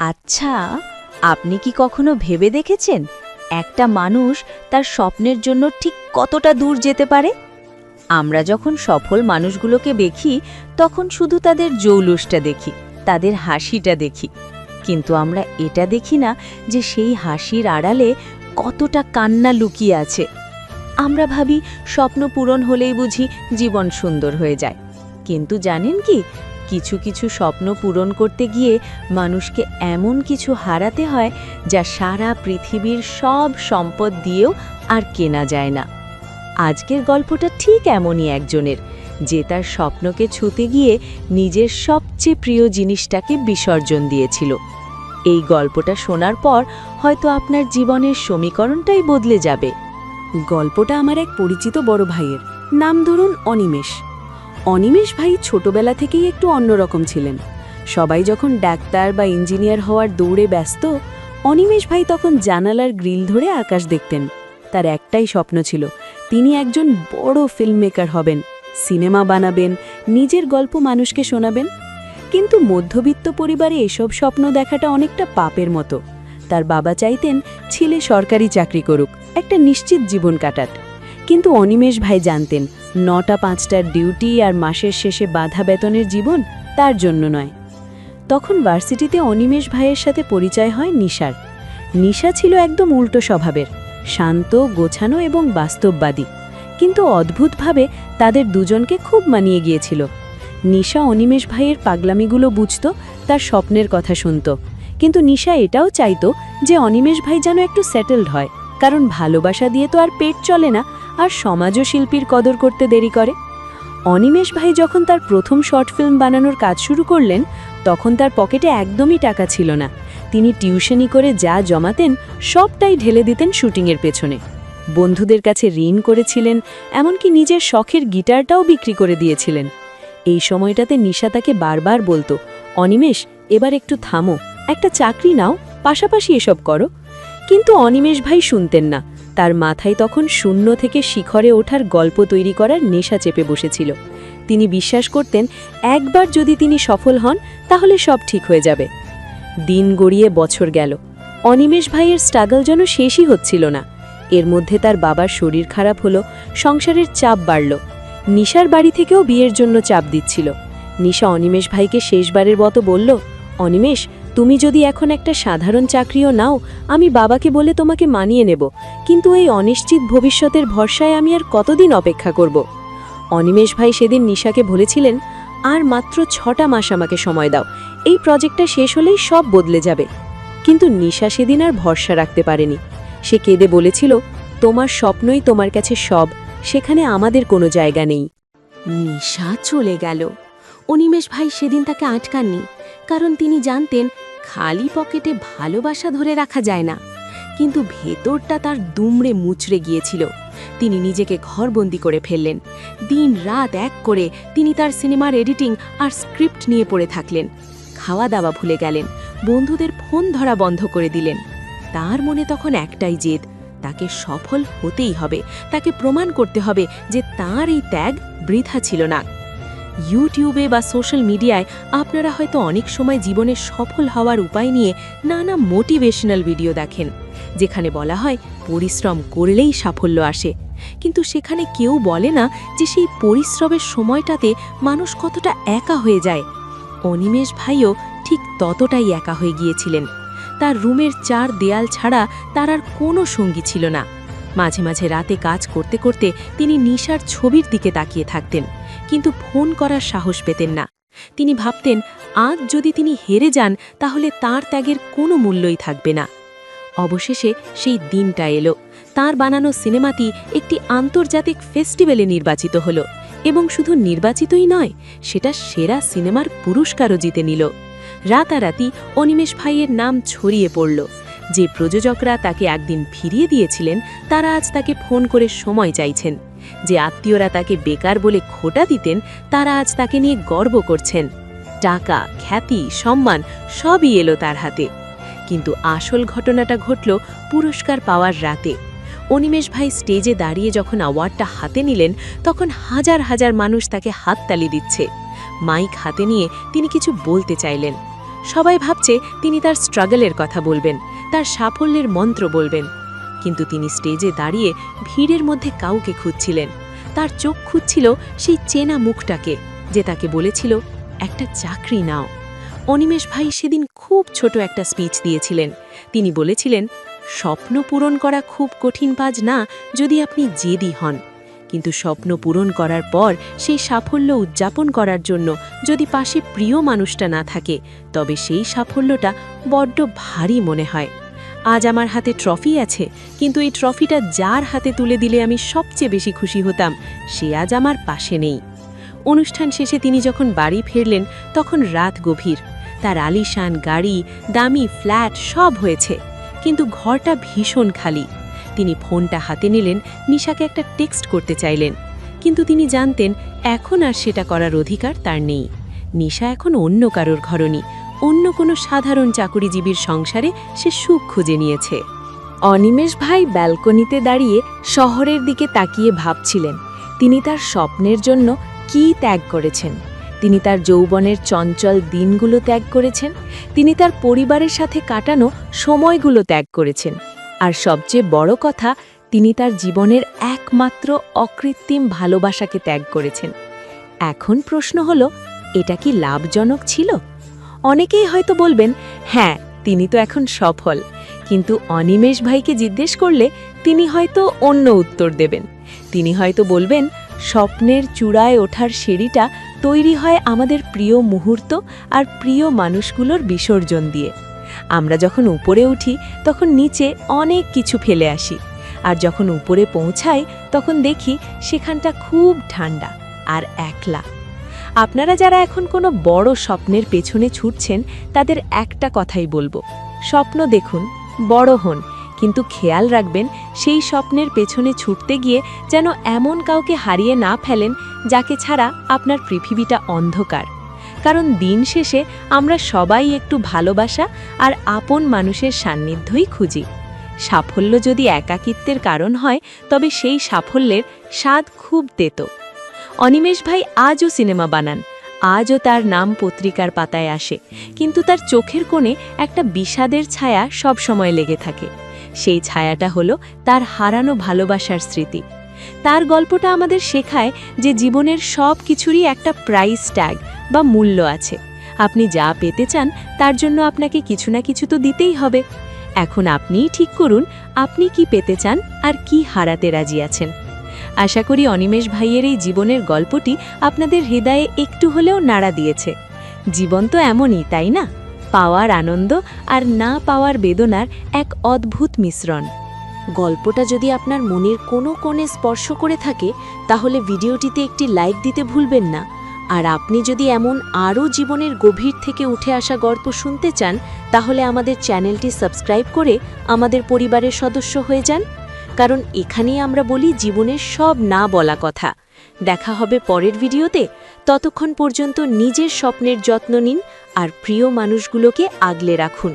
আচ্ছা আপনি কি কখনো ভেবে দেখেছেন একটা মানুষ তার স্বপ্নের জন্য ঠিক কতটা দূর যেতে পারে? আমরা যখন সফল মানুষগুলোকে দেখি, তখন শুধু তাদের জৌলুসটা দেখি, তাদের হাসিটা দেখি। কিন্তু আমরা এটা দেখি না যে সেই হাসির আড়ালে কতটা কান্না লুকিয়ে আছে। আমরা ভাবি, স্বপ্ন পূরণ হলেই বুঝি জীবন সুন্দর হয়ে যায়। কিন্তু জানেন কি কিছু কিছু স্বপ্ন পূরণ করতে গিয়ে মানুষকে এমন কিছু হারাতে হয় যা সারা পৃথিবীর সব সম্পদ দিয়েও আর কেনা যায় না। আজকের গল্পটা ঠিক এমনই একজনের, যে তার স্বপ্নকে ছুতে গিয়ে নিজের সবচেয়ে প্রিয় জিনিসটাকে বিসর্জন দিয়েছিল। এই গল্পটা শোনার পর হয়তো আপনার জীবনের সমীকরণটাই বদলে যাবে। গল্পটা আমার এক পরিচিত বড় ভাইয়ের, নাম ধরুন অনিমেষ। অনিমেষ ভাই ছোটবেলা থেকেই একটু অন্যরকম ছিলেন। সবাই যখন ডাক্তার বা ইঞ্জিনিয়ার হওয়ার দৌড়ে ব্যস্ত, অনিমেষ ভাই তখন জানালার গ্রিল ধরে আকাশ দেখতেন। তার একটাই স্বপ্ন ছিল, তিনি একজন বড় ফিল্ম মেকার হবেন, সিনেমা বানাবেন, নিজের গল্প মানুষকে শোনাবেন। কিন্তু মধ্যবিত্ত পরিবারে এসব স্বপ্ন দেখাটা অনেকটা পাপের মতো। তার বাবা চাইতেন ছেলে সরকারি চাকরি করুক, একটা নিশ্চিত জীবন কাটাত কিন্তু অনিমেষ ভাই জানতেন, নটা পাঁচটার ডিউটি আর মাসের শেষে বাধা বেতনের জীবন তার জন্য নয়। তখন ভার্সিটিতে অনিমেষ ভাইয়ের সাথে পরিচয় হয় নিশার। নিশা ছিল একদম উল্টো স্বভাবের, শান্ত, গোছানো এবং বাস্তববাদী। কিন্তু অদ্ভুতভাবে তাদের দুজনকে খুব মানিয়ে গিয়েছিল। নিশা অনিমেষ ভাইয়ের পাগলামিগুলো বুঝত, তার স্বপ্নের কথা শুনত। কিন্তু নিশা এটাও চাইত যে অনিমেষ ভাই যেন একটু সেটেলড হয়, কারণ ভালোবাসা দিয়ে তো আর পেট চলে না আর সমাজও শিল্পীর কদর করতে দেরি করে। অনিমেষ ভাই যখন তার প্রথম শর্ট ফিল্ম বানানোর কাজ শুরু করলেন, তখন তার পকেটে একদমই টাকা ছিল না। তিনি টিউশনি করে যা জমাতেন, সবটাই ঢেলে দিতেন শুটিংয়ের পেছনে। বন্ধুদের কাছে ঋণ করেছিলেন, এমনকি নিজের শখের গিটারটাও বিক্রি করে দিয়েছিলেন। এই সময়টাতে নিশা তাকে বারবার বলতো, অনিমেষ, এবার একটু থামো, একটা চাকরি নাও, পাশাপাশি এসব করো। কিন্তু অনিমেষ ভাই শুনতেন না। তার মাথায় তখন শূন্য থেকে শিখরে ওঠার গল্প তৈরি করার নেশা চেপে বসেছিল। তিনি বিশ্বাস করতেন, একবার যদি তিনি সফল হন, তাহলে সব ঠিক হয়ে যাবে। দিন গড়িয়ে বছর গেল। অনিমেষ ভাইয়ের স্ট্রাগল যেন শেষই হচ্ছিল না। এর মধ্যে তার বাবার শরীর খারাপ হলো, সংসারের চাপ বাড়ল। নিশার বাড়ি থেকেও বিয়ের জন্য চাপ দিচ্ছিল। নিশা অনিমেষ ভাইকে শেষবারের মতো বলল, অনিমেষ তুমি যদি এখন একটা সাধারণ চাকরিও নাও, আমি বাবাকে বলে তোমাকে মানিয়ে নেব। কিন্তু এই অনিশ্চিত ভবিষ্যতের ভরসায় আমি আর কতদিন অপেক্ষা করব? অনিমেষ ভাই সেদিন নিশাকে বলেছিলেন, আর মাত্র ছটা মাস আমাকে সময় দাও। এই প্রজেক্টটা শেষ হলেই সব বদলে যাবে। কিন্তু নিশা সেদিন আর ভরসা রাখতে পারেনি। সে কেঁদে বলেছিল, তোমার স্বপ্নই তোমার কাছে সব, সেখানে আমাদের কোনো জায়গা নেই। নিশা চলে গেল। অনিমেষ ভাই সেদিন তাকে আটকাননি, কারণ তিনি জানতেন খালি পকেটে ভালোবাসা ধরে রাখা যায় না। কিন্তু ভেতরটা তার দুমড়ে মুচড়ে গিয়েছিল। তিনি নিজেকে ঘরবন্দি করে ফেললেন। দিন রাত এক করে তিনি তার সিনেমার এডিটিং আর স্ক্রিপ্ট নিয়ে পড়ে থাকলেন। খাওয়া দাওয়া ভুলে গেলেন। বন্ধুদের ফোন ধরা বন্ধ করে দিলেন। তার মনে তখন একটাই জেদ, তাকে সফল হতেই হবে। তাকে প্রমাণ করতে হবে যে তার এই ত্যাগ বৃথা ছিল না। ইউটিউবে বা সোশ্যাল মিডিয়ায় আপনারা হয়তো অনেক সময় জীবনে সফল হওয়ার উপায় নিয়ে নানা মোটিভেশনাল ভিডিও দেখেন, যেখানে বলা হয় পরিশ্রম করলেই সাফল্য আসে। কিন্তু সেখানে কেউ বলে না যে সেই পরিশ্রমের সময়টাতে মানুষ কতটা একা হয়ে যায়। অনিমেষ ভাইও ঠিক ততটাই একা হয়ে গিয়েছিলেন। তার রুমের চার দেয়াল ছাড়া তার আর কোনো সঙ্গী ছিল না। মাঝে মাঝে রাতে কাজ করতে করতে তিনি নিশার ছবির দিকে তাকিয়ে থাকতেন। কিন্তু ফোন করার সাহস পেতেন না। তিনি ভাবতেন, আজ যদি তিনি হেরে যান, তাহলে তার ত্যাগের কোনো মূল্যই থাকবে না। অবশেষে সেই দিনটা এলো। তার বানানো সিনেমাটি একটি আন্তর্জাতিক ফেস্টিভ্যালে নির্বাচিত হল এবং শুধু নির্বাচিতই নয়, সেটা সেরা সিনেমার পুরস্কারও জিতে নিল। রাতারাতি অনিমেষ ভাইয়ের নাম ছড়িয়ে পড়ল। যে প্রযোজকরা তাকে একদিন ফিরিয়ে দিয়েছিলেন, তারা আজ তাকে ফোন করে সময় চাইছেন। যে আত্মীয়রা তাকে বেকার বলে খোটা দিতেন, তারা আজ তাকে নিয়ে গর্ব করছেন। টাকা, খ্যাতি, সম্মান সবই এলো তার হাতে। কিন্তু আসল ঘটনাটা ঘটল পুরস্কার পাওয়ার রাতে। অনিমেষ ভাই স্টেজে দাঁড়িয়ে যখন অ্যাওয়ার্ডটা হাতে নিলেন, তখন হাজার হাজার মানুষ তাকে হাততালি দিচ্ছে। মাইক হাতে নিয়ে তিনি কিছু বলতে চাইলেন। সবাই ভাবছে তিনি তার স্ট্রাগলের কথা বলবেন, তার সাফল্যের মন্ত্র বলবেন। কিন্তু তিনি স্টেজে দাঁড়িয়ে ভিড়ের মধ্যে কাউকে খুঁজছিলেন। তার চোখ খুঁজছিল সেই চেনা মুখটাকে, যে তাকে বলেছিল, একটা চাকরি নাও। অনিমেষ ভাই সেদিন খুব ছোট একটা স্পিচ দিয়েছিলেন। তিনি বলেছিলেন, স্বপ্ন পূরণ করা খুব কঠিন কাজ না, যদি আপনি জেদি হন। কিন্তু স্বপ্ন পূরণ করার পর সেই সাফল্য উদযাপন করার জন্য যদি পাশে প্রিয় মানুষটা না থাকে, তবে সেই সাফল্যটা বড্ড ভারী মনে হয়। আজ আমার হাতে ট্রফি আছে, কিন্তু এই ট্রফিটা যার হাতে তুলে দিলে আমি সবচেয়ে বেশি খুশি হতাম, সে আজ আমার পাশে নেই। অনুষ্ঠান শেষে তিনি যখন বাড়ি ফিরলেন, তখন রাত গভীর। তার আলিশান গাড়ি, দামি ফ্ল্যাট সব হয়েছে, কিন্তু ঘরটা ভীষণ খালি। তিনি ফোনটা হাতে নিলেন, নিশাকে একটা টেক্সট করতে চাইলেন। কিন্তু তিনি জানতেন, এখন আর সেটা করার অধিকার তার নেই। নিশা এখন অন্য কারোর ঘরনি অন্য কোনো সাধারণ চাকুরিজীবীর সংসারে সে সুখ খুঁজে নিয়েছে। অনিমেষ ভাই ব্যালকনিতে দাঁড়িয়ে শহরের দিকে তাকিয়ে ভাবছিলেন, তিনি তার স্বপ্নের জন্য কি ত্যাগ করেছেন? তিনি তার যৌবনের চঞ্চল দিনগুলো ত্যাগ করেছেন, তিনি তার পরিবারের সাথে কাটানো সময়গুলো ত্যাগ করেছেন, আর সবচেয়ে বড় কথা, তিনি তার জীবনের একমাত্র অকৃত্রিম ভালোবাসাকে ত্যাগ করেছেন। এখন প্রশ্ন হলো, এটা কি লাভজনক ছিল? অনেকেই হয়তো বলবেন হ্যাঁ তিনি তো এখন সফল। কিন্তু অনিমেষ ভাইকে জিজ্ঞেস করলে তিনি হয়তো অন্য উত্তর দেবেন। তিনি হয়তো বলবেন, স্বপ্নের চূড়ায় ওঠার সিঁড়িটা তৈরি হয় আমাদের প্রিয় মুহূর্ত আর প্রিয় মানুষগুলোর বিসর্জন দিয়ে। আমরা যখন উপরে উঠি, তখন নিচে অনেক কিছু ফেলে আসি। আর যখন উপরে পৌঁছাই, তখন দেখি সেখানটা খুব ঠান্ডা আর একলা। আপনারা যারা এখন কোনো বড় স্বপ্নের পেছনে ছুটছেন, তাদের একটা কথাই বলব। স্বপ্ন দেখুন, বড় হন, কিন্তু খেয়াল রাখবেন, সেই স্বপ্নের পেছনে ছুটতে গিয়ে যেন এমন কাউকে হারিয়ে না ফেলেন, যাকে ছাড়া আপনার পৃথিবীটা অন্ধকার। কারণ দিন শেষে আমরা সবাই একটু ভালোবাসা আর আপন মানুষের সান্নিধ্যই খুঁজি। সাফল্য যদি একাকিত্বের কারণ হয়, তবে সেই সাফল্যের স্বাদ খুব তেতো। অনিমেষ ভাই আজও সিনেমা বানান। আজও তার নাম পত্রিকার পাতায় আসে। কিন্তু তার চোখের কোণে একটা বিষাদের ছায়া সব সময় লেগে থাকে। সেই ছায়াটা হলো তার হারানো ভালোবাসার স্মৃতি। তার গল্পটা আমাদের শেখায় যে জীবনের সব কিছুরই একটা প্রাইস ট্যাগ বা মূল্য আছে। আপনি যা পেতে চান, তার জন্য আপনাকে কিছু না কিছু তো দিতেই হবে। এখন আপনিই ঠিক করুন, আপনি কি পেতে চান আর কি হারাতে রাজি আছেন। আশা করি অনিমেষ ভাইয়ের এই জীবনের গল্পটি আপনাদের হৃদয়ে একটু হলেও নাড়া দিয়েছে। জীবন তো এমনই, তাই না? পাওয়ার আনন্দ আর না পাওয়ার বেদনার এক অদ্ভুত মিশ্রণ। গল্পটা যদি আপনার মনের কোনো কোণে স্পর্শ করে থাকে, তাহলে ভিডিওটিতে একটি লাইক দিতে ভুলবেন না। আর আপনি যদি এমন আরও জীবনের গভীর থেকে উঠে আসা গল্প শুনতে চান, তাহলে আমাদের চ্যানেলটি সাবস্ক্রাইব করে আমাদের পরিবারের সদস্য হয়ে যান। কারণ এখানেই আমরা বলি জীবনের সব না বলা কথা। দেখা হবে পরের ভিডিওতে। ততক্ষণ পর্যন্ত নিজের স্বপ্নের যত্ন নিন আর প্রিয় মানুষগুলোকে আগলে রাখুন।